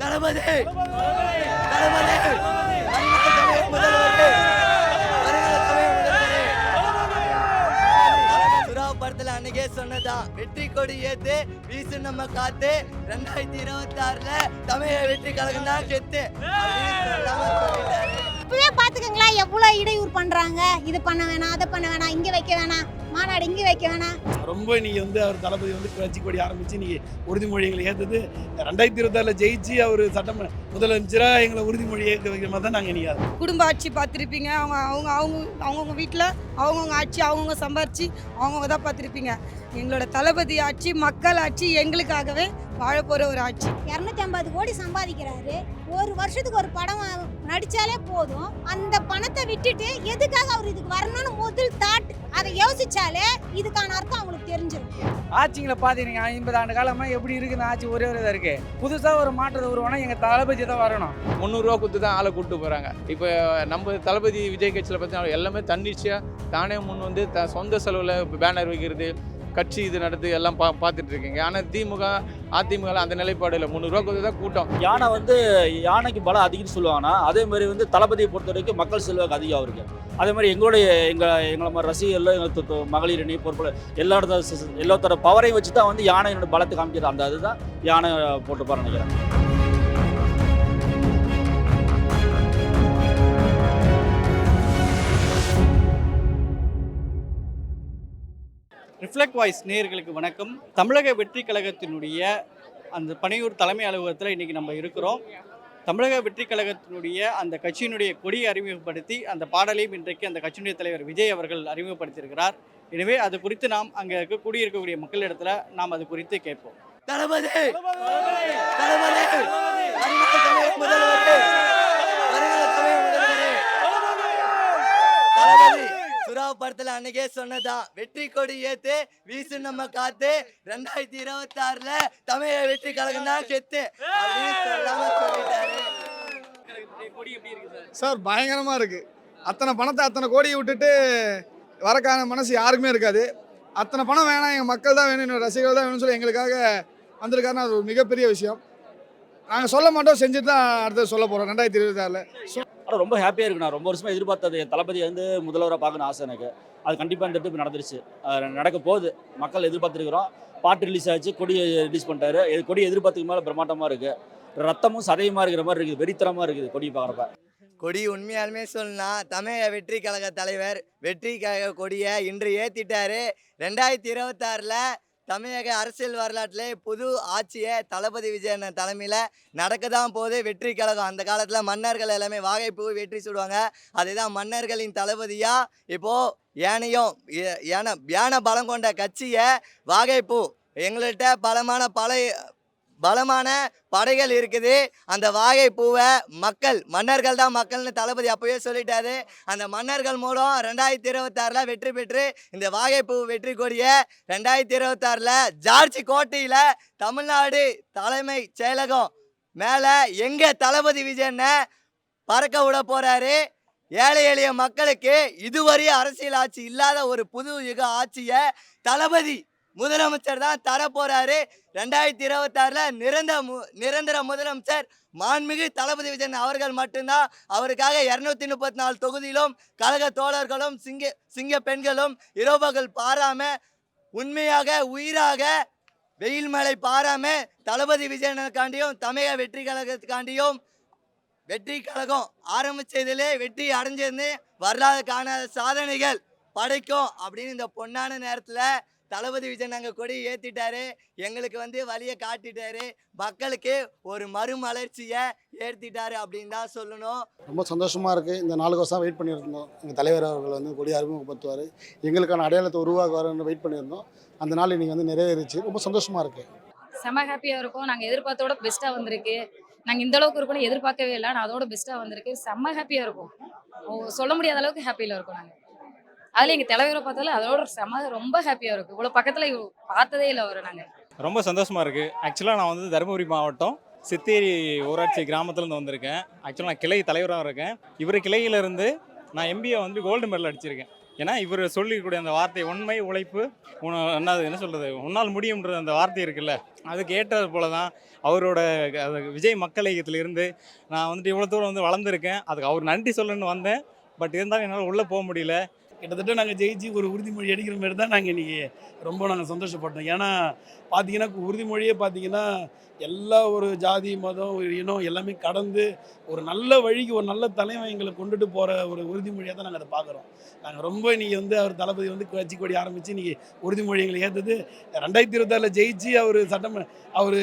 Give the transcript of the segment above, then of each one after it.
தளபதி! தளபதி! படத்துல அன்னைக்கே சொன்னதான் வெற்றி கொடி ஏத்து வீசு நம்ம காத்து ரெண்டாயிரத்தி இருபத்தி ஆறுல தமிழ வெற்றி கழகம் தான் செத்து. இப்பவே பாத்துக்கங்களா எவ்வளவு இடையூறு பண்றாங்க? இது பண்ண வேணாம் அதை பண்ண வேணாம் இங்க வைக்க வேணாம். மாநாடு இங்க வைக்க வேணாம். ரொம்ப இன்னைக்கு வந்து அவர் தளபதி வந்து கட்சி கொடி ஆரம்பிச்சு இன்னைக்கு உறுதிமொழி எங்களை ஏற்றது ரெண்டாயிரத்தி இருபத்தாறில் ஜெயிச்சு அவர் சட்டமன்ற முதலமைச்சராக எங்களை உறுதிமொழி ஏற்க வைக்கிற மாதிரி தான் நாங்கள் இன்னைக்கு குடும்ப ஆட்சி பார்த்துருப்பீங்க. அவங்க அவங்க அவங்க அவங்கவுங்க வீட்டில் அவங்கவுங்க ஆட்சி அவங்கவுங்க சம்பாரிச்சு அவங்கவுங்க தான் பார்த்துருப்பீங்க. எங்களோட தளபதி ஆட்சி மக்கள் ஆட்சி எங்களுக்காகவே வாழ போகிற ஒரு ஆட்சி. இரநூத்தி ஐம்பது கோடி சம்பாதிக்கிறாரு. ஒரு வருஷத்துக்கு ஒரு படம் நடிச்சாலே போதும். அந்த பணத்தை விட்டுட்டு எதுக்காக அவர் இதுக்கு வரணும்னு முதல் தாட் அதை யோசிச்சாலே இதுக்கான அர்த்தம் அவங்களுக்கு தெரிஞ்சிடும். ஆட்சிங்களை பார்த்தீங்கன்னா ஐம்பது ஆண்டு காலமாக எப்படி இருக்குது இந்த ஆட்சி ஒரே ஒரு இதாக இருக்குது புதுசாக ஒரு மாற்றத்தை உருவானா எங்கள் தளபதி தான் வரணும். முந்நூறுரூவா கொடுத்து தான் ஆளை கூப்பிட்டு போகிறாங்க இப்போ நம்ம தளபதி விஜய் கட்சியில் பார்த்தீங்கன்னா எல்லாமே தன்னிச்சையாக தானே முன் வந்து த சொந்த செலவில் பேனர் வைக்கிறது கட்சி இது நடத்தி எல்லாம் பா பார்த்துட்டு இருக்கீங்க. ஆனால் திமுக அதிமுக அந்த நிலைப்பாடு இல்லை. முந்நூறுரூவா கொடுத்து தான் கூட்டம். யானை வந்து யானைக்கு பலம் அதிகம்னு சொல்லுவாங்கன்னா அதே மாதிரி வந்து தளபதியை பொறுத்த வரைக்கும் மக்கள் செல்வாக்கு அதிகம் இருக்கு அதே மாதிரி எங்களுடைய எங்கள் எங்களை மாதிரி ரசிகர்கள் எங்கள் மகளிர் அணி பொறுப்பில் எல்லா எல்லாத்தோட பவரையும் வச்சு தான் வந்து யானையோட பலத்தை காமிக்கிறது. அந்த அதுதான் யானை போட்டுப்பாரு நினைக்கிறேன். ரிஃப்ளெக்ட் வாய்ஸ் நேயர்களுக்கு வணக்கம். தமிழக வெற்றி கழகத்தினுடைய அந்த பனையூர் தலைமை அலுவலகத்தில் இன்றைக்கி நம்ம இருக்கிறோம். தமிழக வெற்றி கழகத்தினுடைய அந்த கட்சியினுடைய கொடியை அறிமுகப்படுத்தி அந்த பாடலையும் இன்றைக்கு அந்த கட்சியினுடைய தலைவர் விஜய் அவர்கள் அறிமுகப்படுத்தியிருக்கிறார். எனவே அது குறித்து நாம் அங்கே இருக்க கூடியிருக்கக்கூடிய மக்களிடத்துல நாம் அது குறித்து கேட்போம். தளபதி! தளபதி! படத்துல அன்னைக்கே சொன்னதா வெற்றி கொடி ஏத்து வீசு நம்ம காத்து ரெண்டாயிரத்தி இருபத்தி ஆறுல தமிழ வெற்றி கழகம் தான் செத்து சார் பயங்கரமாக இருக்குது அத்தனை பணத்தை அத்தனை கோடியை விட்டுட்டு வரக்கான மனசு யாருக்குமே இருக்காது. அத்தனை பணம் வேணாம் எங்கள் மக்கள் தான் வேணும் ரசிகர்கள் தான் வேணும்னு சொல்லி எங்களுக்காக வந்திருக்காருன்னா அது ஒரு மிகப்பெரிய விஷயம். நாங்கள் சொல்ல மாட்டோம் செஞ்சுட்டு தான் அடுத்தது சொல்ல போகிறோம் ரெண்டாயிரத்தி இருபத்தாறில். ஆனால் ரொம்ப ஹாப்பியாக இருக்கு. நான் ரொம்ப வருஷமாக எதிர்பார்த்தது. என் தளபதி வந்து முதல்வராக பார்க்கணும் ஆசை எனக்கு. அது கண்டிப்பாக இந்த இப்போ நடந்துருச்சு. அது நடக்க போகுது. மக்கள் எதிர்பார்த்துருக்குறோம். பாட்டு ரிலீஸ் ஆச்சு. கொடி ரிலீஸ் பண்ணிட்டாரு. கொடி எதிர்பார்த்துக்கு மேலே பிரம்மாண்டமாக இருக்குது ரத்தமும் சதையுமா இருக்கிற மாதிரி இருக்குது. வெறித்தனமாக இருக்குது கொடி பார்க்குறப்ப. கொடி உண்மையாலுமே சொல்லணும்னா தமிழக வெற்றி கழக தலைவர் வெற்றி கழக கொடியை இன்று ஏற்றிட்டாரு ரெண்டாயிரத்தி இருபத்தாறில் தமிழக அரசியல் வரலாற்றிலே புது ஆட்சியை தளபதி விஜயன் தலைமையில் நடக்க தான் போது வெற்றி கழகம். அந்த காலத்தில் மன்னர்கள் எல்லாமே வாகைப்பூ வெற்றி சுடுவாங்க. அதுதான் மன்னர்களின் தளபதியாக இப்போது ஏனையும் ஏ- ஏன யானை பலம் கொண்ட கட்சியை வாகைப்பூ. எங்கள்கிட்ட பலமான பழைய பலமான படைகள் இருக்குது. அந்த வாகை பூவை மக்கள் மன்னர்கள் தான் மக்கள்னு தளபதி அப்போயே சொல்லிட்டாரு. அந்த மன்னர்கள் மூலம் ரெண்டாயிரத்தி இருபத்தாறில் வெற்றி பெற்று இந்த வாகை பூ வெற்றி கொடியை ரெண்டாயிரத்தி இருபத்தாறில் ஜார்ஜ் கோட்டையில் தமிழ்நாடு தலைமை செயலகம் மேலே எங்கள் தளபதி விஜயனை பறக்க விட போகிறாரு ஏழை எளிய மக்களுக்கு இதுவரை அரசியல் ஆட்சி இல்லாத ஒரு புது யுக ஆட்சியை தளபதி முதலமைச்சர் தான் தர போறாரு ரெண்டாயிரத்தி இருபத்தாறுல நிரந்தர மு நிரந்தர முதலமைச்சர் மாண்புமிகு தளபதி விஜயன் அவர்கள் மட்டும்தான் அவருக்காக இரநூத்தி முப்பத்தி நாலு தொகுதியிலும் கழக தோழர்களும் சிங்க சிங்க பெண்களும் இரவுகள் பாராம உண்மையாக உயிராக வெயில் மழை பாராம தளபதி விஜயனுக்காண்டியும் தமிழக வெற்றி கழகத்துக்காண்டியும் வெற்றி கழகம் ஆரம்பிச்சதிலே வெற்றி அடைஞ்சிருந்து வரலாறு காணாத சாதனைகள் படைக்கும் அப்படின்னு இந்த பொன்னான நேரத்தில் தளபதி விஜய் நாங்கள் கொடி ஏற்றிட்டாரு எங்களுக்கு வந்து வழியை காட்டிட்டாரு. மக்களுக்கு ஒரு மறுமலர்ச்சியை ஏற்றிட்டாரு அப்படின்னு தான் சொல்லணும். ரொம்ப சந்தோஷமாக இருக்குது இந்த நாலு வருஷம் வெயிட் பண்ணியிருந்தோம். எங்கள் தலைவர் அவர்கள் வந்து கொடி அறிமுகப்படுத்துவார். எங்களுக்கான அடையாளத்தை உருவாக்குவார்னு வெயிட் பண்ணியிருந்தோம். அந்த நாள் இன்னைக்கு வந்து நிறைவேறிச்சு. ரொம்ப சந்தோஷமாக இருக்குது செம ஹாப்பியாக இருக்கும். நாங்கள் எதிர்பார்த்தோட பெஸ்ட்டாக வந்திருக்கு. நாங்கள் இந்த அளவுக்கு இருக்கும்னு எதிர்பார்க்கவே இல்லை. நான் அதோட பெஸ்ட்டாக வந்திருக்கு. செம்ம ஹாப்பியாக இருக்கும். சொல்ல முடியாத அளவுக்கு ஹாப்பியில் இருக்கும் நாங்கள் அதில் எங்கள் தலைவரை பார்த்தாலும் அதோட செம ரொம்ப ஹாப்பியாக இருக்கும். இவ்வளோ பக்கத்தில் பார்த்ததே இல்லை அவரை நாங்கள் ரொம்ப சந்தோஷமாக இருக்குது ஆக்சுவலாக நான் வந்து தருமபுரி மாவட்டம் சித்தேரி ஊராட்சி கிராமத்துலேருந்து வந்திருக்கேன். ஆக்சுவலாக நான் கிளை தலைவராக இருக்கேன். இவர் கிளையிலேருந்து நான் எம்பிஏ வந்து கோல்டு மெடல் அடிச்சிருக்கேன். ஏன்னா இவர் சொல்லிக்கூடிய அந்த வார்த்தை உண்மை உழைப்பு உன என்னது என்ன சொல்கிறது உன்னால் முடியும்ன்ற அந்த வார்த்தை இருக்குல்ல அதுக்கு ஏற்றது போல தான் அவரோட விஜய் மக்கள் இயக்கத்திலிருந்து நான் வந்துட்டு இவ்வளோ தூரம் வந்து வளர்ந்துருக்கேன். அதுக்கு அவர் நன்றி சொல்லணும்னு வந்தேன். பட் இருந்தாலும் என்னால் உள்ளே போக முடியல. கிட்டத்தட்ட நாங்கள் ஜெயிச்சு ஒரு உறுதிமொழி அடிக்கிற மாதிரி தான் நாங்கள் இன்றைக்கி ரொம்ப நாங்கள் சந்தோஷப்பட்டோம். ஏன்னா பார்த்தீங்கன்னா உறுதிமொழியே பார்த்தீங்கன்னா எல்லா ஒரு ஜாதி மதம் ஒரு இனம் எல்லாமே கடந்து ஒரு நல்ல வழிக்கு ஒரு நல்ல தலைவன் எங்களை கொண்டுட்டு போகிற ஒரு உறுதிமொழியாக தான் நாங்கள் அதை பார்க்குறோம் நாங்கள் ரொம்ப இன்றைக்கி வந்து அவர் தளபதி வந்து கட்சி கொடி ஆரம்பித்து இன்றைக்கி உறுதிமொழி எங்களை ஏற்றது ரெண்டாயிரத்தி இருபத்தாறில் ஜெயிச்சு அவர் சட்டம் அவர்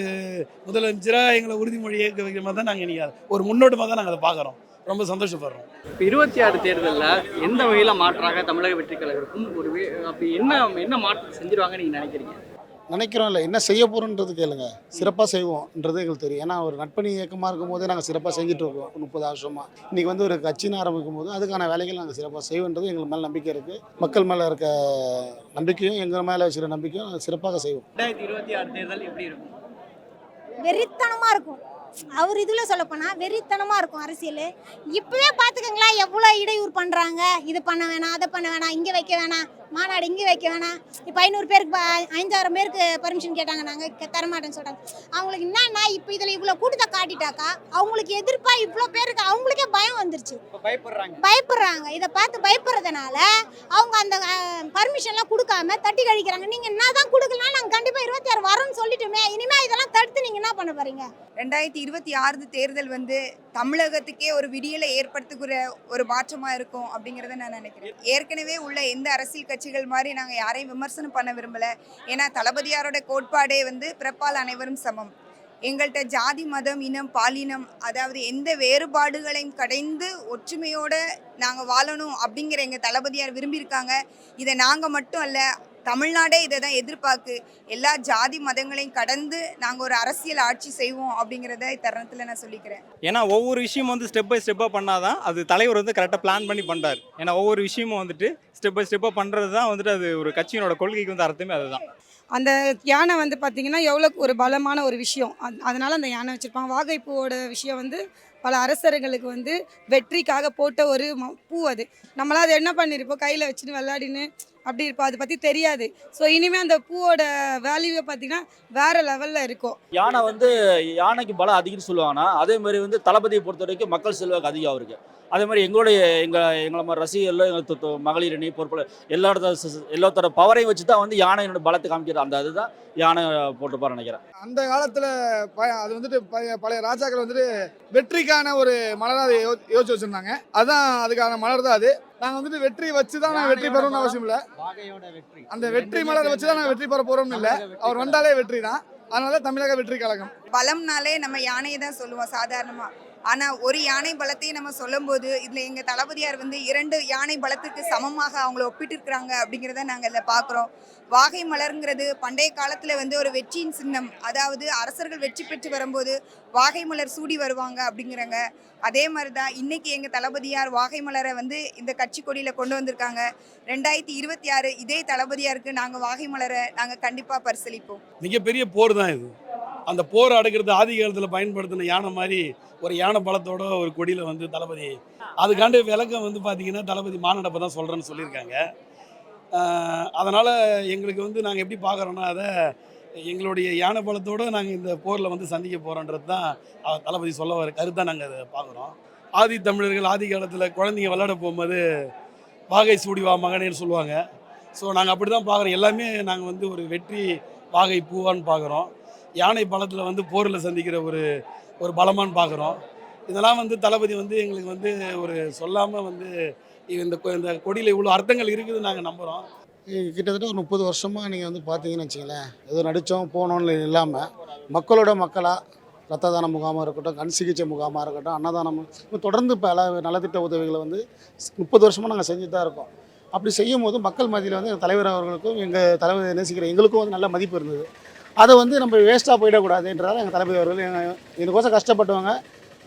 முதலமைச்சராக எங்களை உறுதிமொழி ஏற்க வைக்கிற மாதிரி தான் நாங்கள் இன்றைக்கி ஒரு முன்னோட்டமாக தான் நாங்கள் அதை பார்க்குறோம் ரொம்ப சந்தோஷப்படுறோம். இப்போ இருபத்தி ஆறு தேர்தலில் எந்த வகையில் மாற்றாக தமிழக வெற்றி கழகத்துக்கும் ஒரு அப்படி என்ன என்ன மாற்றம் செஞ்சிருவாங்கன்னு நீங்கள் நினைக்கிறீங்க? நினைக்கிறோம் இல்லை என்ன செய்ய போகிறோன்றது கேளுங்க. சிறப்பாக செய்வோம்ன்றது எங்களுக்கு தெரியும். ஏன்னா ஒரு நட்பணி இயக்கமாக இருக்கும் போதே நாங்கள் சிறப்பாக செஞ்சுட்டு இருக்கோம் முப்பது வருஷமாக இன்றைக்கி வந்து ஒரு கட்சின்னு ஆரம்பிக்கும் போது அதுக்கான வேலைகள் நாங்கள் சிறப்பாக செய்வோன்றது எங்களுக்கு மேலே நம்பிக்கை இருக்குது மக்கள் மேலே இருக்க நம்பிக்கையும் எங்கள் மேலே வச்சுருக்க நம்பிக்கையும் சிறப்பாக செய்வோம். ரெண்டாயிரத்தி இருபத்தி ஆறு தேர்தல் எப்படி இருக்கும்? வெறித்தனமா இருக்கும். அவர் இதில் சொல்லப்போனால் வெறித்தனமாக இருக்கும் அரசியல். இப்பவே பாத்துக்கங்களேன் எவ்வளோ இடையூறு பண்ணுறாங்க இது பண்ண வேணாம் அதை பண்ண வேணாம் இங்கே வைக்க வேணாம். மாநாடு இங்க வைக்க வேணாம். இப்போ ஐநூறு பேருக்கு ப- ஐந்தாயிரம் பேருக்கு பர்மிஷன் கேட்டாங்க. நாங்க க- தரமாட்டேன்னு சொல்றாங்க. அவங்களுக்கு என்னன்னா இப்போ இதுல இவ்வளவு கூட்டத்தை காட்டிட்டாக்கா அவங்களுக்கு எதிர்ப்பா இவ்வளவு பேருக்கு அவங்களுக்கே பயம் வந்துருச்சு. இப்போ பயப்படுறாங்க. பயப்படுறாங்க. இதை பார்த்து பயப்படுறதுனால அவங்க அந்த பர்மிஷன்லாம் கொடுக்காம தட்டி கழிக்கிறாங்க. நீங்க என்னதான் கொடுக்கலாம் நாங்க கண்டிப்பா இருபத்தி ஆறு வரோம்னு சொல்லிட்டுமே. இனிமே இதெல்லாம் தடுத்து நீங்க என்ன பண்ண போறீங்க? ரெண்டாயிரத்தி இருபத்தி ஆறு தேர்தல் வந்து தமிழகத்துக்கே ஒரு விடியலை ஏற்படுத்துகிற ஒரு மாற்றமாக இருக்கும் அப்படிங்கிறத நான் நினைக்கிறேன். ஏற்கனவே உள்ள எந்த அரசியல் கட்சிகள் மாதிரி நாங்கள் யாரையும் விமர்சனம் பண்ண விரும்பலை. ஏன்னா தளபதியாரோட கோட்பாடே வந்து பிறப்பால் அனைவரும் சமம். எங்கள்கிட்ட ஜாதி மதம் இனம் பாலினம் அதாவது எந்த வேறுபாடுகளையும் கடைந்து ஒற்றுமையோட நாங்கள் வாழணும் அப்படிங்கிற எங்கள் தளபதியார் விரும்பியிருக்காங்க. இதை நாங்கள் மட்டும் அல்ல தமிழ்நாடே இதை தான் எதிர்பார்க்கு. எல்லா ஜாதி மதங்களையும் கடந்து நாங்கள் ஒரு அரசியல் ஆட்சி செய்வோம் அப்படிங்கிறத இத்தருணத்தில் நான் சொல்லிக்கிறேன். ஏன்னா ஒவ்வொரு விஷயமும் வந்து ஸ்டெப் பை ஸ்டெப்பாக பண்ணாதான் அது தலைவர் வந்து கரெக்டாக பிளான் பண்ணி பண்ணுறாரு ஏன்னா ஒவ்வொரு விஷயமும் வந்துட்டு ஸ்டெப் பை ஸ்டெப்பாக பண்ணுறது தான் வந்துட்டு அது ஒரு கட்சியினோட கொள்கைக்கு வந்து அர்த்தமே அதுதான். அந்த யானை வந்து பார்த்தீங்கன்னா எவ்வளோ ஒரு பலமான ஒரு விஷயம். அத்- அதனால அந்த யானை வச்சுருப்பாங்க வாகைப்பூவோட விஷயம் வந்து பல அரசர்களுக்கு வந்து வெற்றிக்காக போட்ட ஒரு பூ அது. நம்மளாம் அதை என்ன பண்ணியிருப்போம் கையில் வச்சுட்டு விளையாடின்னு அப்படி இருப்போம் அதை பற்றி தெரியாது. ஸோ இனிமேல் அந்த பூவோட வேல்யூவே பார்த்தீங்கன்னா வேறு லெவலில் இருக்கும். யானை வந்து யானைக்கு பலம் அதிகம்னு சொல்லுவாங்கன்னா அதே மாதிரி வந்து தளபதியை பொறுத்த வரைக்கும் மக்கள் செல்வாக்கு அதிகம் அவருக்கு. அதே மாதிரி எங்களுடைய எங்கள் எங்களை மாதிரி ரசிகர்கள் எங்கள் மகளிர் அணி பொறுப்பில் எல்லாத்தோட எல்லாத்தோட பவரையும் வச்சு தான் வந்து யானையோட பலத்தை காமிக்கிறது. அந்த அதுதான் யானை போட்டிருப்பாரு நினைக்கிறேன். அந்த காலத்தில் ப அது வந்துட்டு பழைய பழைய ராஜாக்கள் வந்துட்டு வெற்றிக்கான ஒரு மலரை அதை யோ யோசிச்சு வச்சுருந்தாங்க. அதுதான் அதுக்கான மலர் தான் அது. நாங்கள் வந்துட்டு வெற்றி வச்சு தான் நாங்கள் வெற்றி பெறணும்னு அவசியம் இல்லை. அந்த வெற்றி மலரை வச்சு தான் நாங்கள் வெற்றி பெற போகிறோம்னு இல்லை. அவர் வந்தாலே வெற்றி தான் அதனால தமிழக வெற்றி கழகம். பலம்னாலே நம்ம யானையை தான் சொல்லுவோம் சாதாரணமாக ஆனால் ஒரு யானை பலத்தையும் நம்ம சொல்லும்போது இதில் எங்கள் தளபதியார் வந்து இரண்டு யானை பலத்துக்கு சமமாக அவங்கள ஒப்பிட்டிருக்கிறாங்க அப்படிங்கிறத நாங்கள் இதில் பார்க்குறோம் வாகை மலருங்கிறது பண்டைய காலத்தில் வந்து ஒரு வெற்றியின் சின்னம். அதாவது அரசர்கள் வெற்றி பெற்று வரும்போது வாகை மலர் சூடி வருவாங்க அப்படிங்கிறாங்க. அதே மாதிரி தான் இன்னைக்கு எங்கள் தளபதியார் வாகை மலரை வந்து இந்த கட்சி கொடியில் கொண்டு வந்திருக்காங்க. ரெண்டாயிரத்தி இருபத்தி ஆறு இதே தளபதியாருக்கு நாங்கள் வாகை மலரை நாங்கள் கண்டிப்பாக பரிசீலிப்போம் மிகப்பெரிய போர் தான் இது. அந்த போர் அடக்கிறது ஆதி காலத்தில் பயன்படுத்தின யானை மாதிரி ஒரு யானை பலத்தோட ஒரு கொடியில் வந்து தளபதி. அதுக்காண்டு விளக்கம் வந்து பார்த்தீங்கன்னா தளபதி மானடப்பை தான் சொல்கிறேன்னு சொல்லியிருக்காங்க. அதனால் எங்களுக்கு வந்து நாங்கள் எப்படி பார்க்குறோன்னா அதை எங்களுடைய யானை பலத்தோடு நாங்கள் இந்த போரில் வந்து சந்திக்க போகிறோன்றது தான் தளபதி சொல்ல வர கருத்தாக நாங்கள் அதை பார்க்குறோம் ஆதி தமிழர்கள் ஆதி காலத்தில் குழந்தைங்க விளையாட போகும்போது வாகை சூடி வா மகனேன்னு சொல்லுவாங்க. ஸோ நாங்கள் அப்படி தான் பார்க்குறோம் எல்லாமே நாங்கள் வந்து ஒரு வெற்றி வாகை பூவான்னு பார்க்குறோம் யானை பலத்தில் வந்து போரில் சந்திக்கிற ஒரு ஒரு பலமான்னு பார்க்குறோம் இதெல்லாம் வந்து தளபதி வந்து எங்களுக்கு வந்து ஒரு சொல்லாமல் வந்து இந்த கொ- இந்த கொடியில் இவ்வளோ அர்த்தங்கள் இருக்குதுன்னு நாங்கள் நம்புகிறோம் கிட்டத்தட்ட ஒரு முப்பது வருஷமாக நீங்கள் வந்து பார்த்தீங்கன்னு வச்சுங்களேன் ஏதோ நடித்தோம் போனோம்னு இல்லாமல் மக்களோட மக்களாக ரத்த தான முகாமாக இருக்கட்டும் கண் சிகிச்சை முகாமாக இருக்கட்டும் அன்னதானம் தொடர்ந்து பல நலத்திட்ட உதவிகளை வந்து முப்பது வருஷமாக நாங்கள் செஞ்சுட்டு தான் இருக்கோம். அப்படி செய்யும் போது மக்கள் மத்தியில் வந்து எங்கள் தலைவர் அவர்களுக்கும் எங்கள் தலைவர் நேசிக்கிற எங்களுக்கும் வந்து நல்ல மதிப்பு இருந்தது. அதை வந்து நம்ம வேஸ்ட்டாக போயிடக்கூடாதுன்றதால எங்கள் தளபதி அவர்கள். எங்கள் இதுக்கோசம் கஷ்டப்பட்டவங்க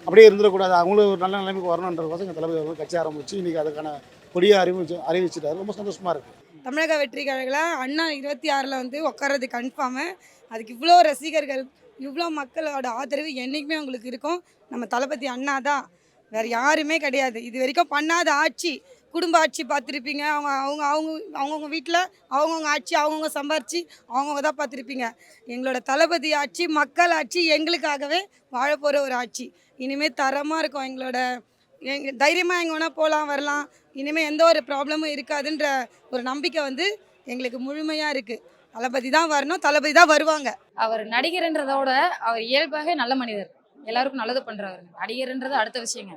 அப்படியே இருந்துடக்கூடாது. அவங்களும் ஒரு நல்ல நிலைமைக்கு வரணுன்றதுக்கோசம் எங்கள் தளபதி அவர்கள் கட்சி ஆரம்பிச்சு இன்றைக்கி அதுக்கான கொடியை அறிவிச்சு அறிவிச்சிட்டாரு. ரொம்ப சந்தோஷமாக இருக்குது தமிழக வெற்றி அண்ணா இருபத்தி ஆறில் வந்து உட்கார்றது கன்ஃபார்மு அதுக்கு இவ்வளோ ரசிகர்கள் இவ்வளோ மக்களோட ஆதரவு என்றைக்குமே உங்களுக்கு இருக்கும். நம்ம தளபதி அண்ணா தான் வேற யாருமே கிடையாது. இது வரைக்கும் பண்ணாத ஆட்சி. குடும்ப ஆட்சி பார்த்துருப்பீங்க. அவங்க அவங்க அவங்க அவங்கவுங்க வீட்டில் அவங்கவுங்க ஆட்சி அவங்கவுங்க சம்பாரித்து அவங்கவுங்க தான் பார்த்துருப்பீங்க. எங்களோட தளபதி ஆட்சி மக்கள் ஆட்சி எங்களுக்காகவே வாழ போகிற ஒரு ஆட்சி. இனிமேல் தரமாக இருக்கும் எங்களோட எங்க தைரியமாக எங்கே வேணால் போகலாம் வரலாம். இனிமேல் எந்த ஒரு ப்ராப்ளமும் இருக்காதுன்ற ஒரு நம்பிக்கை வந்து எங்களுக்கு முழுமையாக இருக்குது தளபதி தான் வரணும் தளபதி தான் வருவாங்க. அவர் நடிகர்ன்றதோட அவர் இயல்பாகவே நல்ல மனிதர். எல்லாருக்கும் நல்லது பண்ணுறாரு நடிகர்ன்றது அடுத்த விஷயங்க.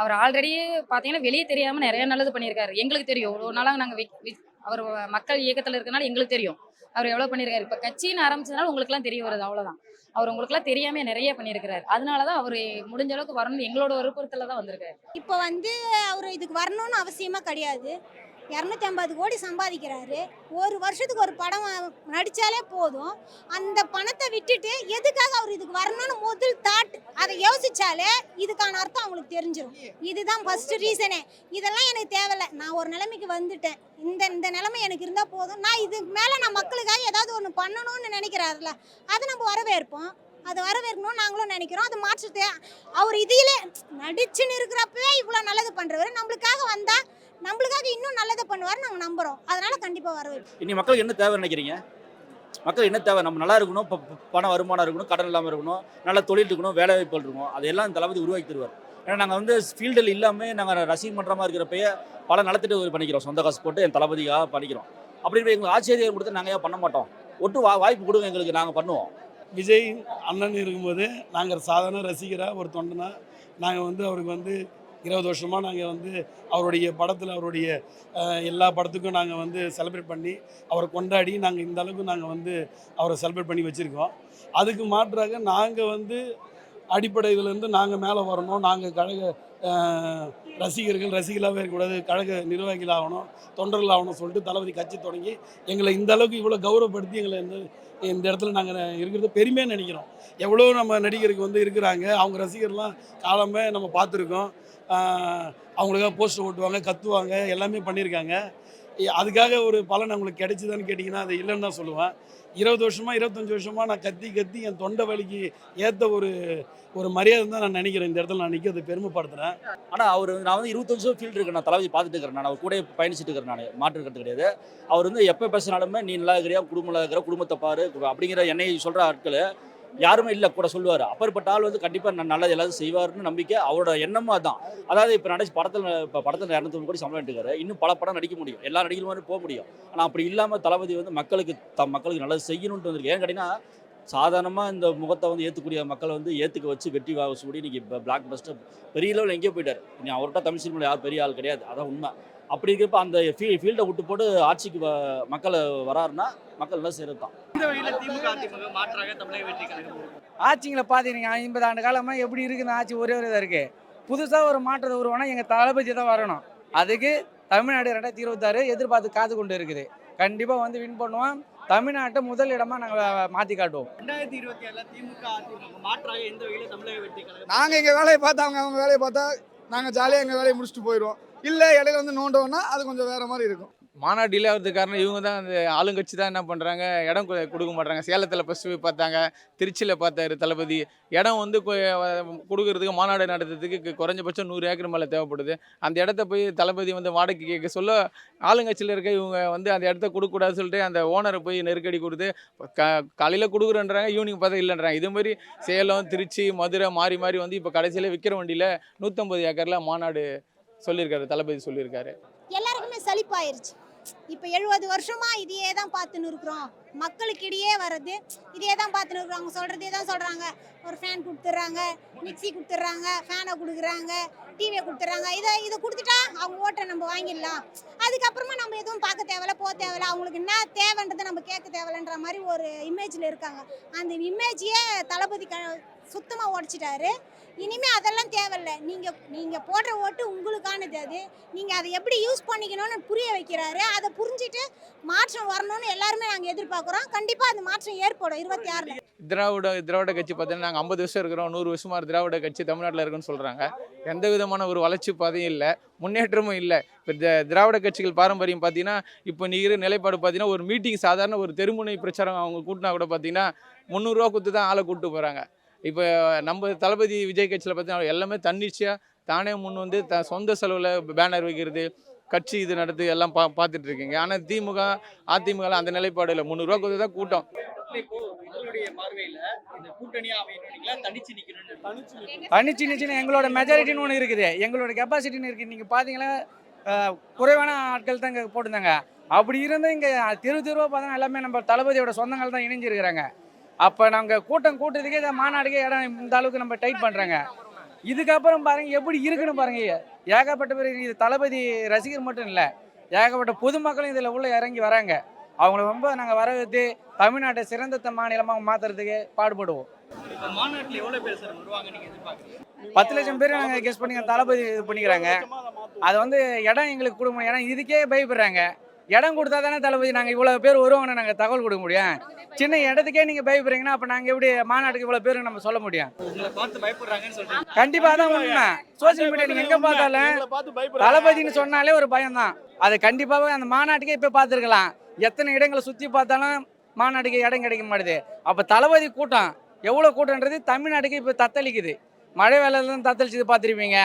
அவர் ஆல்ரெடி பார்த்தீங்கன்னா வெளியே தெரியாமல் நிறைய நல்லது பண்ணியிருக்காரு. எங்களுக்கு தெரியும். ஒரு நாளாக நாங்கள் அவர் மக்கள் இயக்கத்தில் இருக்கனால எங்களுக்கு தெரியும். அவர் எவ்வளோ பண்ணியிருக்காரு. இப்போ கட்சின்னு ஆரம்பிச்சதுனால உங்களுக்குலாம் தெரிய வருது அவ்வளோதான் அவர் உங்களுக்குலாம் தெரியாமல் நிறைய பண்ணியிருக்கிறாரு. அதனால தான் அவர் முடிஞ்ச அளவுக்கு வரணும்னு எங்களோட விருப்பத்தில் தான் வந்திருக்காரு. இப்போ வந்து அவர் இதுக்கு வரணும்னு அவசியமாக கிடையாது. இரநூத்தி ஐம்பது கோடி சம்பாதிக்கிறாரு. ஒரு வருஷத்துக்கு ஒரு படம் நடித்தாலே போதும். அந்த பணத்தை விட்டுட்டு எதுக்காக அவர் இதுக்கு வரணும்னு முதல் தாட் அதை யோசிச்சாலே இதுக்கான அர்த்தம் அவங்களுக்கு தெரிஞ்சிடும் இதுதான் ஃபஸ்ட்டு ரீசனே இதெல்லாம் எனக்கு தேவையில்ல. நான் ஒரு நிலைமைக்கு வந்துட்டேன். இந்த இந்த நிலைமை எனக்கு இருந்தால் போதும். நான் இதுக்கு மேலே நான் மக்களுக்காக ஏதாவது ஒன்று பண்ணணும்னு நினைக்கிறாருல அதை நம்ம வரவேற்போம். அது வரவேற்கணும்னு நாங்களும் நினைக்கிறோம். அது மாற்றத்தை அவர் இதிலே நடிச்சுன்னு இருக்கிறப்பவே இவ்வளோ நல்லது பண்ணுறவர் நம்மளுக்காக வந்தால் நம்மளுக்காக இன்னும் நல்லதை பண்ணுவார் நாங்கள் நம்புகிறோம் அதனால கண்டிப்பாக வரவேற்போம் இனி மக்களுக்கு என்ன தேவை நினைக்கிறீங்க? மக்கள் என்ன தேவை? நம்ம நல்லா இருக்கணும் பண வருமானம் இருக்கணும் கடன் இல்லாமல் இருக்கணும் நல்ல தொழில் இருக்கணும் வேலை வாய்ப்புகள் இருக்கணும். அதையெல்லாம் இந்த தளபதி உருவாக்கி தருவார். ஏன்னா நாங்கள் வந்து ஃபீல்டில் இல்லாமல் நாங்கள் ரசிகர் மன்றமாக இருக்கிறப்பயே பல நலத்திட்டு பண்ணிக்கிறோம். சொந்த காசு போட்டு என் தளபதிக்காக பண்ணிக்கிறோம். அப்படி எங்களுக்கு ஆச்சரியம் கொடுத்து நாங்கள் ஏன் பண்ண மாட்டோம்? ஒட்டு வா வாய்ப்பு கொடுங்க எங்களுக்கு நாங்கள் பண்ணுவோம். விஜய் அண்ணன் இருக்கும்போது நாங்கள் சாதாரண ரசிகராக ஒரு தொண்டனா நாங்கள் வந்து அவருக்கு வந்து இருபது வருஷமாக நாங்கள் வந்து அவருடைய படத்தில் அவருடைய எல்லா படத்துக்கும் நாங்கள் வந்து செலிப்ரேட் பண்ணி அவரை கொண்டாடி நாங்கள் இந்த அளவுக்கு நாங்கள் வந்து அவரை செலிப்ரேட் பண்ணி வச்சுருக்கோம். அதுக்கு மாற்றாக நாங்கள் வந்து அடிப்படை இதுலேருந்து நாங்கள் மேலே வரணும் நாங்கள் கழக ரசிகர்கள் ரசிகர்களாகவே இருக்கக்கூடாது கழக நிர்வாகிகள் ஆகணும் தொண்டர்கள் ஆகணும் சொல்லிட்டு தளபதி கட்சி தொடங்கி எங்களை இந்த அளவுக்கு இவ்வளோ கௌரவப்படுத்தி எங்களை இந்த இந்த இடத்துல நாங்கள் இருக்கிறது பெருமையாக நினைக்கிறோம். எவ்வளோ நம்ம நடிகருக்கு வந்து இருக்கிறாங்க அவங்க ரசிகர்லாம் காலமே நம்ம பார்த்துருக்கோம். அவங்களுக்காக போஸ்டர் ஓட்டுவாங்க கத்துவாங்க எல்லாமே பண்ணியிருக்காங்க. அதுக்காக ஒரு பலன் அவங்களுக்கு கிடைச்சிதான்னு கேட்டிங்கன்னா அது இல்லைன்னு தான் சொல்லுவேன். இருபது வருஷமாக இருபத்தஞ்சி வருஷமாக நான் கத்தி கத்தி என் தொண்டை வலிக்கு ஏற்ற ஒரு ஒரு மரியாதை தான் நான் நினைக்கிறேன். இந்த இடத்துல நான் நிற்கிறது பெருமைப்படுத்துகிறேன் ஆனால் அவர் நான் வந்து இருபத்தஞ்சு வருஷம் ஃபீல்டு இருக்கேன். நான் தலைவதி பார்த்துட்டு இருக்கிறேன். நான் அவர் கூட பயணிச்சுட்டு இருக்கிறேன் நான். மாற்று கிடையாது. அவர் வந்து எப்போ பேசினாலுமே நீ நல்லா இருக்கிறியா? குடும்பம் நல்லா இருக்கிற? குடும்பத்தை பாரு. அப்படிங்கிற என்னை சொல்கிற ஆட்கள் யாருமே இல்லை கூட சொல்லுவார். அப்பேற்பட்ட ஆள் வந்து கண்டிப்பாக நான் நல்லது எல்லாரும் செய்வார்னு நம்பிக்கை. அவரோட எண்ணமும் அதான். அதாவது இப்போ நடிச்சு படத்தில் இப்போ படத்தில் இரநூத்தி கோடி சம்பளம் எடுத்துக்காரு இன்னும் பல படம் நடிக்க முடியும். எல்லா நடிகர் மாதிரி போக முடியும். ஆனால் அப்படி இல்லாமல் தளபதி வந்து மக்களுக்கு த மக்களுக்கு நல்லது செய்யணுன்ட்டு வந்திருக்கு. ஏன் கேட்டிங்கன்னா சாதாரணமாக இந்த முகத்தை வந்து ஏற்றுக்கூடிய மக்களை வந்து ஏற்றுக்க வச்சு வெற்றி வாக சொல்லி இன்றைக்கி பிளாக் பஸ்டர் பெரிய லெவலில் எங்கேயோ போயிட்டார். இனி அவர்கிட்ட தமிழ் சினிமாவில் யாரும் பெரிய ஆள் கிடையாது. அதான் உண்மை. அப்படி இருக்கிறப்ப அந்த ஃபீ ஃபீல்டை விட்டு போட்டு ஆட்சிக்கு வ- மக்கள் வராருன்னா மக்கள் நல்லா செய்கிறது தான் இந்த வழியில் திமுக அதிமுக மாற்றாக தமிழக வெற்றி கழகம் இருக்கும். ஆட்சிங்களை பார்த்தீங்க ஐம்பது ஆண்டு காலமாக எப்படி இருக்குது? ஆட்சி ஒரே ஒரு இதாக இருக்குது புதுசாக ஒரு மாற்றத்தை உருவானா எங்கள் தளபதி தான் வரணும். அதுக்கு தமிழ்நாடு ரெண்டாயிரத்தி இருபத்தாறு எதிர்பார்த்து காத்து கொண்டு இருக்குது. கண்டிப்பாக வந்து வின் பண்ணுவோம். தமிழ்நாட்டை முதல் இடமா நாங்கள் மாற்றி காட்டுவோம். ரெண்டாயிரத்தி இருபத்தி ஏழுல திமுக அதிமுக மாற்றாக எந்த வழியில் தமிழக வெற்றி நாங்கள் எங்கள் வேலையை பார்த்தா அவங்க அவங்க வேலையை பார்த்தா நாங்கள் ஜாலியாக எங்கள் வேலையை முடிச்சுட்டு போயிடுவோம் இல்லை இடையில வந்து நோண்டோன்னா அது கொஞ்சம் வேறு மாதிரி இருக்கும். மாநாடு டிலே ஆகிறது காரணம் இவங்க தான் அந்த ஆளுங்கட்சி தான் என்ன பண்ணுறாங்க இடம் கொடுக்க மாட்டாங்க சேலத்தில் ஃபஸ்ட்டு போய் பார்த்தாங்க. திருச்சியில் பார்த்தாரு தளபதி. இடம் வந்து கொ- கொடுக்கறதுக்கு மாநாடு நடத்துறதுக்கு குறைஞ்சபட்சம் நூறு ஏக்கர் மேலே தேவைப்படுது. அந்த இடத்த போய் தளபதி வந்து வாடகை கேட்க சொல்ல ஆளுங்கட்சியில் இருக்க இவங்க வந்து அந்த இடத்த கொடுக்கக்கூடாதுன்னு சொல்லிட்டு அந்த ஓனரை போய் நெருக்கடி கொடுத்து க காலையில் கொடுக்குறேன்றாங்க ஈவினிங் பார்த்தா இல்லைன்றாங்க. இது மாதிரி சேலம் திருச்சி மதுரை மாறி மாறி வந்து இப்போ கடைசியில் விற்கிற வண்டியில் நூற்றம்பது ஏக்கரில் மாநாடு சொல்லியிருக்காரு தளபதி சொல்லியிருக்காரு. எல்லாருக்குமே சலிப்பாயிருச்சு. இப்போ எழுபது வருஷமாக இதையே தான் பார்த்துன்னு இருக்கிறோம் மக்களுக்கிடையே வர்றது இதையே தான் பார்த்துன்னு இருக்கிறோம் அவங்க சொல்கிறதே தான் சொல்கிறாங்க ஒரு ஃபேன் கொடுத்துட்றாங்க மிக்ஸி கொடுத்துட்றாங்க ஃபேனை கொடுக்குறாங்க டிவியை கொடுத்துட்றாங்க. இதை இதை கொடுத்துட்டா அவங்க ஓட்டை நம்ம வாங்கிடலாம். அதுக்கப்புறமா நம்ம எதுவும் பார்க்க தேவையில்ல போக தேவையில்ல. அவங்களுக்கு என்ன தேவைன்றதை நம்ம கேட்க தேவையில்லன்ற மாதிரி ஒரு இமேஜில் இருக்காங்க. அந்த இமேஜையே தளபதி க சுத்தமாக உடச்சிட்டாரு. இனிமேல் அதெல்லாம் தேவையில்ல. நீங்கள் நீங்கள் போடுற ஓட்டு உங்களுக்கானது அது. நீங்கள் அதை எப்படி யூஸ் பண்ணிக்கணும்னு புரிய வைக்கிறாரு. அதை புரிஞ்சுட்டு மாற்றம் வரணும்னு எல்லாருமே நாங்கள் எதிர்பார்க்குறோம். கண்டிப்பாக அந்த மாற்றம் ஏற்படும். இருபத்தி ஆறில் திராவிட திராவிட கட்சி பார்த்தீங்கன்னா நாங்கள் ஐம்பது வருஷம் இருக்கிறோம். நூறு வருஷமா திராவிட கட்சி தமிழ்நாட்டில் இருக்குன்னு சொல்கிறாங்க எந்த விதமான ஒரு வளர்ச்சி பாதையும் இல்லை. முன்னேற்றமும் இல்லை. இப்போ திராவிட கட்சிகள் பாரம்பரியம் பார்த்தீங்கன்னா இப்போ நீர் நிலைப்பாடு பார்த்தீங்கன்னா ஒரு மீட்டிங் சாதாரண ஒரு தெருமுனை பிரச்சாரம் அவங்க கூட்டினா கூட பார்த்தீங்கன்னா முந்நூறுரூவா கொடுத்து தான் ஆளை கூப்பிட்டு போகிறாங்க இப்போ நம்ம தளபதி விஜய் கட்சியில் பார்த்தீங்கன்னா எல்லாமே தன்னிச்சையாக தானே முன் வந்து த சொந்த செலவில் பேனர் வைக்கிறது கட்சி இது நடத்து எல்லாம் பா பார்த்துட்டு இருக்கீங்க. ஆனால் திமுக அதிமுகலாம் அந்த நிலைப்பாடு இல்லை. முந்நூறுரூவா கொடுத்து தான் கூட்டம். தனிச்சு நிக்கணும்னு தனிச்சு நிச்சுன்னு எங்களோட மெஜாரிட்டின்னு ஒன்று இருக்குது. எங்களோட கெப்பாசிட்டின்னு இருக்குது நீங்கள் பார்த்தீங்கன்னா குறைவான ஆட்கள் தான் இங்கே போட்டிருந்தாங்க. அப்படி இருந்தும் இங்கே தெரு தெருவாக பார்த்தா எல்லாமே நம்ம தளபதியோட சொந்தங்கள் தான் இணைஞ்சிருக்கிறாங்க. அப்போ நாங்கள் கூட்டம் கூட்டத்துக்கே இந்த மாநாடுக்கே இடம் இந்த அளவுக்கு நம்ம டைட் பண்ணுறாங்க இதுக்கப்புறம் பாருங்க எப்படி இருக்குன்னு பாருங்க ஏகப்பட்ட பேர் இது தளபதி ரசிகர் மட்டும் இல்லை ஏகப்பட்ட பொதுமக்களும் இதில் உள்ள இறங்கி வராங்க. அவங்கள ரொம்ப நாங்கள் வரவேற்று தமிழ்நாட்டை சிறந்த மாநிலமாக மாற்றுறதுக்கு பாடுபடுவோம். பத்து லட்சம் பேர் நாங்கள் கெஸ் பண்ணி தளபதி இது பண்ணிக்கிறாங்க. அது வந்து இடம் எங்களுக்கு கொடுக்க முடியும் ஏன்னா இதுக்கே பயப்படுறாங்க. இடம் கொடுத்தா தானே தளபதி? நாங்கள் இவ்வளோ பேர் வருவாங்கன்னு நாங்கள் தகவல் கொடுக்க முடியும். சின்ன இடத்துக்கே நீங்கள் பயப்படுறீங்கன்னா அப்போ நாங்கள் எப்படி மாநாட்டுக்கு இவ்வளோ பேருக்கு நம்ம சொல்ல முடியும்? கண்டிப்பாக தான் உண்மை. சோசியல் மீடியா நீங்கள் எங்கே பார்த்தாலும் தளபதின்னு சொன்னாலே ஒரு பயம்தான். அது கண்டிப்பாகவே அந்த மாநாட்டுக்கே இப்போ பார்த்துருக்கலாம். எத்தனை இடங்களை சுற்றி பார்த்தாலும் மாநாட்டுக்கு இடம் கிடைக்க மாட்டுது. அப்போ தளபதி கூட்டம் எவ்வளோ கூட்டம்ன்றது தமிழ்நாட்டுக்கு இப்போ தத்தளிக்குது. மழை வெள்ளத்தில் தத்தளிச்சது பார்த்துருப்பீங்க.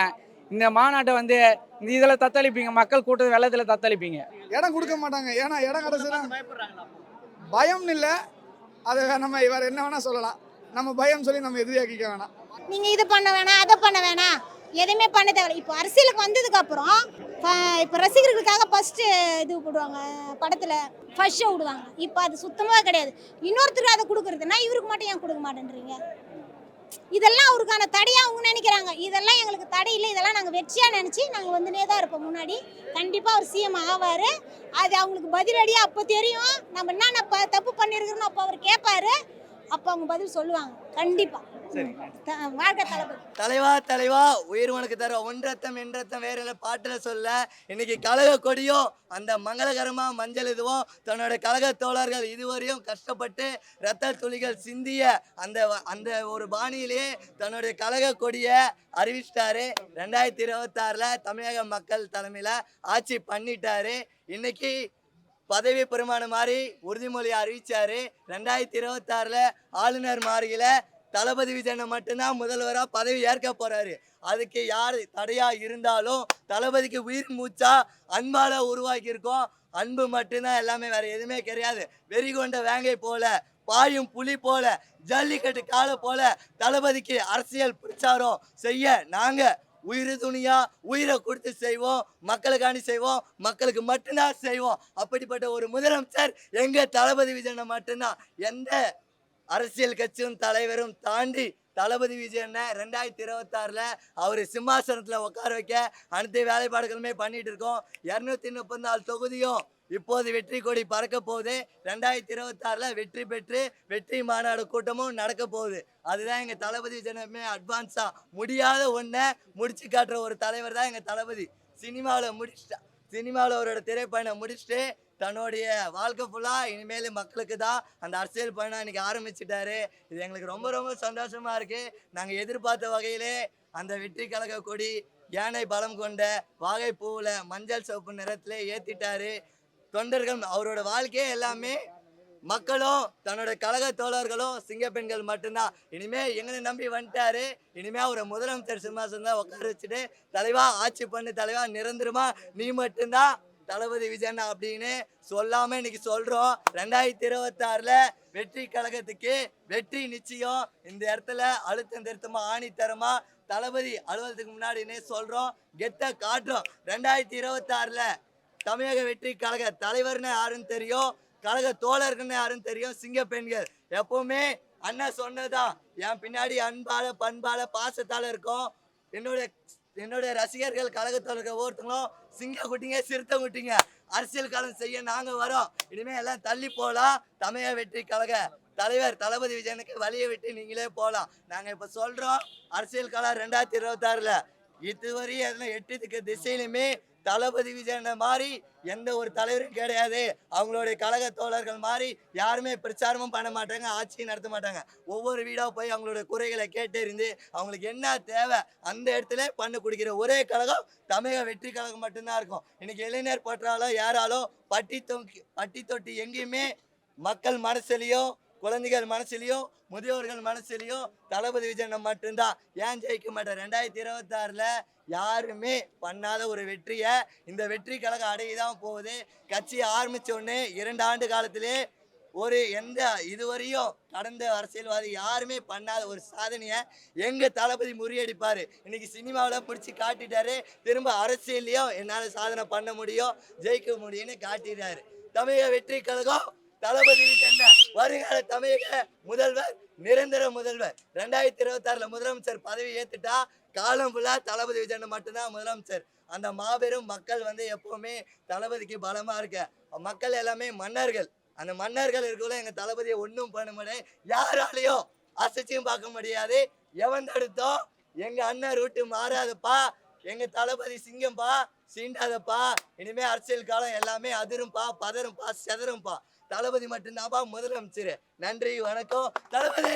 இந்த மாநாட்டை வந்து இந்த இதில் தத்தளிப்பீங்க. மக்கள் கூட்டம் வெள்ளத்தில் தத்தளிப்பீங்க. இடம் கொடுக்க மாட்டாங்க. ஏன்னா இடம் கிடச்சுன்னா பயம் இல்லை. அதை நம்ம வேறு என்ன வேணால் சொல்லலாம். நம்ம பயம் சொல்லி நம்ம எதிரியாக்கிக்க வேணாம். நீங்க இது பண்ண வேணாம் அதை பண்ண வேணாம் எதுவுமே பண்ண தேவையில்ல. இப்போ அரசியலுக்கு வந்ததுக்கு அப்புறம் ஃப- இப்போ ரசிகர்களுக்காக ஃபர்ஸ்ட் இது போடுவாங்க படத்துல ஃபர்ஸ்ட் ஷோ விடுவாங்க. இப்போ அது சுத்தமாக கிடையாது. இன்னொருத்தருக்கு அதை கொடுக்குறதுன்னா இவருக்கு மட்டும் ஏன் கொடுக்க மாட்டேன்றீங்க? இதெல்லாம் அவருக்கான தடையா அவங்க நினைக்கிறாங்க. இதெல்லாம் எங்களுக்கு தடை இல்லை. இதெல்லாம் நாங்கள் வெற்றியா நினச்சி நாங்கள் வந்துனே தான் இருப்போம் முன்னாடி. கண்டிப்பா அவர் சிஎம் ஆவார். அது அவங்களுக்கு பதிலடியா அப்போ தெரியும். நம்ம என்னென்ன ப- தப்பு பண்ணிருக்கிறோம் அப்போ அவர் கேட்பாரு அப்போ அவங்க பதில் சொல்லுவாங்க. கண்டிப்பா. சரி. த- வாழ்க தளபதி. தலைவா தலைவா உயிர் உனக்கு தர ஒன்றத்தம் என்றத்தம் வேற இல்லை பாட்டில் சொல்ல? இன்னைக்கு கழக கொடியும் அந்த மங்களகரமா மஞ்சள் இதுவும் தன்னோட கழக தோழர்கள் இதுவரையும் கஷ்டப்பட்டு ரத்த துளிகள் சிந்திய அந்த அந்த ஒரு பாணியிலேயே தன்னுடைய கழக கொடியை அறிவிச்சிட்டாரு. ரெண்டாயிரத்தி இருபத்தாறில் தமிழக மக்கள் தலைமையில் ஆட்சி பண்ணிட்டாரு. இன்னைக்கு பதவி பெருமான மாதிரி உறுதிமொழி அறிவிச்சாரு. ரெண்டாயிரத்தி இருபத்தாறில் ஆளுநர் மாறியில் தளபதி விஜயனை மட்டும்தான் முதல்வராக பதவி ஏற்க போறாரு. அதுக்கு யார் தடையா இருந்தாலும் தளபதிக்கு உயிர் மூச்சா அன்பால உருவாக்கி இருக்கோம் அன்பு மட்டும்தான் எல்லாமே வேற எதுவுமே கிடையாது. வெறி கொண்ட வேங்கை போல பாயும் புலி போல ஜல்லிக்கட்டு காலை போல தளபதிக்கு அரசியல் பிரச்சாரம் செய்ய நாங்கள் உயிர் துணியா உயிரை கொடுத்து செய்வோம் மக்களுக்காண்டி செய்வோம் மக்களுக்கு மட்டும்தான் செய்வோம். அப்படிப்பட்ட ஒரு முதலமைச்சர் எங்க தளபதி விஜயனை மட்டும்தான். எந்த அரசியல் கட்சியும் தலைவரும் தாண்டி தளபதி விஜயனை ரெண்டாயிரத்தி இருபத்தாறில் அவர் சிம்மாசனத்தில் உட்கார வைக்க அனைத்து வேலைப்பாடுகளுமே பண்ணிட்டு இருக்கோம். இரநூத்தி முப்பத்தி நாலு தொகுதியும் இப்போது வெற்றி கொடி பறக்க போகுது. ரெண்டாயிரத்தி இருபத்தாறில் வெற்றி பெற்று வெற்றி மாநாடு கூட்டமும் நடக்க போகுது. அதுதான் எங்கள் தளபதி ஜனமே அட்வான்ஸாக முடியாத ஒன்றை முடிச்சு காட்டுற ஒரு தலைவர் தான் எங்கள் தளபதி. சினிமாவில் முடிச்சிட்டா சினிமாவில் அவரோட திரைப்பயணம் முடிச்சுட்டு தன்னுடைய வாழ்க்கை ஃபுல்லாக இனிமேல் மக்களுக்கு தான் அந்த அரசியல் பயணம் இன்றைக்கி ஆரம்பிச்சிட்டாரு. இது எங்களுக்கு ரொம்ப ரொம்ப சந்தோஷமாக இருக்குது நாங்கள் எதிர்பார்த்த வகையிலே அந்த வெற்றி கழக கொடி யானை பலம் கொண்ட வாகைப்பூவில் மஞ்சள் சிவப்பு நிறத்திலே ஏற்றிட்டாரு தொண்டர்கள் அவரோட வாழ்க்கையே எல்லாமே மக்களும் தன்னோட கழக தோழர்களும் சிங்க பெண்கள் மட்டும்தான். இனிமே எங்களை நம்பி வந்துட்டாரு. இனிமே அவரை முதலமைச்சர் சிம்மாசன் தான் உட்கார வச்சுட்டு தலைவா ஆட்சி பண்ணு தலைவா நிரந்தரமா நீ மட்டும்தான் தளபதி விஜயன் அப்படின்னு சொல்லாம இன்னைக்கு சொல்றோம். ரெண்டாயிரத்தி இருபத்தாறுல வெற்றி கழகத்துக்கு வெற்றி நிச்சயம். இந்த இடத்துல அழுத்தம் திருத்தமா ஆணித்தரமா தளபதி அலுவலகத்துக்கு முன்னாடினே சொல்றோம். கெத்த காட்டுறோம் ரெண்டாயிரத்தி இருபத்தாறுல தமிழக வெற்றி கழக தலைவர்னு யாருன்னு தெரியும்? கழக தோழர்கள்னு யாருன்னு தெரியும்? சிங்க பெண்கள். எப்பவுமே அண்ணா சொன்னதுதான். என் பின்னாடி அன்பால பண்பால பாசத்தால இருக்கும். என்னுடைய என்னுடைய ரசிகர்கள் கழகத்தோட தோழர்கள் ஒவ்வொருத்தங்களும் சிங்க குட்டிங்க சிறுத்தை குட்டிங்க. அரசியல் காலம் செய்ய நாங்க வரோம். இனிமே எல்லாம் தள்ளி போலாம். தமிழக வெற்றி கழக தலைவர் தளபதி விஜயனுக்கு வழியை விட்டு நீங்களே போகலாம் நாங்க இப்ப சொல்றோம் அரசியல் காலம் ரெண்டாயிரத்தி இருபத்தாறுல. இதுவரையும் எல்லாம் எட்டு திசையிலுமே தளபதி விஜயனை மாதிரி எந்த ஒரு தலைவரும் கிடையாது. அவங்களுடைய கழக தோழர்கள் மாதிரி யாருமே பிரச்சாரமும் பண்ண மாட்டாங்க ஆட்சியும் நடத்த மாட்டாங்க. ஒவ்வொரு வீடாக போய் அவங்களோட குறைகளை கேட்டறிந்து அவங்களுக்கு என்ன தேவை அந்த இடத்துல பண்ணு கொடுக்கிற ஒரே கழகம் தமிழக வெற்றி கழகம் மட்டும்தான் இருக்கும். இன்னைக்கு இளைஞர் பற்றாலோ யாராலோ பட்டி தொங்கி பட்டி தொட்டி எங்கேயுமே மக்கள் மனசுலையும் குழந்தைகள் மனசுலையும் முதியோர்கள் மனசுலையும் தளபதி விஜய் மட்டும்தான். ஏன் ஜெயிக்க மாட்டேன் ரெண்டாயிரத்தி இருபத்தாறில் யாருமே பண்ணாத ஒரு வெற்றியை இந்த வெற்றி கழகம் அடையதான் போகுது. கட்சி ஆரம்பித்தோடனே இரண்டு ஆண்டு காலத்திலே ஒரு எந்த இதுவரையும் கடந்த அரசியல்வாதி யாருமே பண்ணாத ஒரு சாதனையை எங்கள் தளபதி முறியடிப்பார்? இன்னைக்கு சினிமாவில் பிடிச்சி காட்டிட்டாரு. திரும்ப அரசியல்லையும் என்னால் சாதனை பண்ண முடியும் ஜெயிக்க முடியும்னு காட்டிட்டாரு தமிழக வெற்றி கழகம் தளபதி விஜயன் வருங்கால தமிழக முதல்வர் நிரந்தர முதல்வர். ரெண்டாயிரத்தி இருபத்தாறுல முதலமைச்சர் பதவி ஏத்துட்டா காலம் ஃபுல்லா தளபதி விஜயன் மட்டும்தான் முதலமைச்சர். அந்த மாபெரும் மக்கள் வந்து எப்பவுமே தளபதிக்கு பலமா இருக்க. மக்கள் எல்லாமே மன்னர்கள். அந்த மன்னர்கள் இருக்கக்குள்ள எங்க தளபதியை ஒன்றும் பண்ண முடியாது. யாராலையும் அசைச்சியும் பார்க்க முடியாது. எவன் தடுத்தோ எங்க அண்ணன் ரூட்டு மாறாதப்பா எங்க தளபதி சிங்கம்பா சீண்டாதப்பா. இனிமே அரசியல் காலம் எல்லாமே அதிரும்பா பதரும்பா செதரும்பா. தளபதி மட்டும்தான்ப்பா முதலமைச்சர். நன்றி வணக்கம். தளபதி!